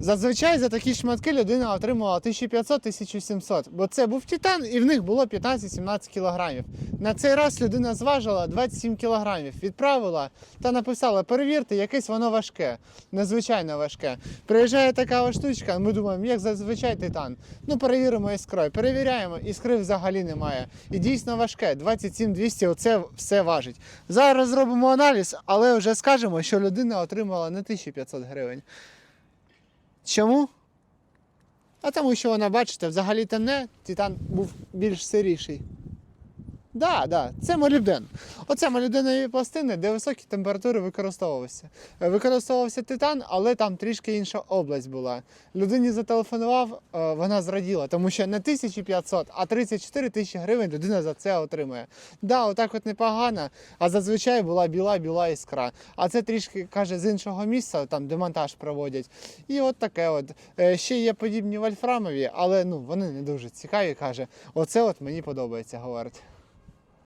Зазвичай за такі шматки людина отримувала 1500-1700, бо це був титан і в них було 15-17 кілограмів. На цей раз людина зважила 27 кілограмів, відправила та написала: перевірте, якесь воно важке, надзвичайно важке. Приїжджає така ось штучка, ми думаємо, як зазвичай титан. Ну перевіримо іскрою, перевіряємо, іскри взагалі немає. І дійсно важке, 27-200, оце все важить. Зараз зробимо аналіз, але вже скажемо, що людина отримала не 1500 гривень. Чому? А тому, що вона, бачите, взагалі темне, титан був більш сиріший. Да, да, це молібден. Оце молібденові пластини, де високі температури використовувалися. Е, Використовувався титан, але там трішки інша область була. Людині зателефонував, е, вона зраділа, тому що не 1500, а 34 тисячі гривень людина за це отримує. Да, отак от непогано, а зазвичай була біла-біла іскра. А це трішки каже з іншого місця, там де монтаж проводять. І от таке от. Е, Ще є подібні вольфрамові, але ну вони не дуже цікаві, каже. Оце от мені подобається, говорить.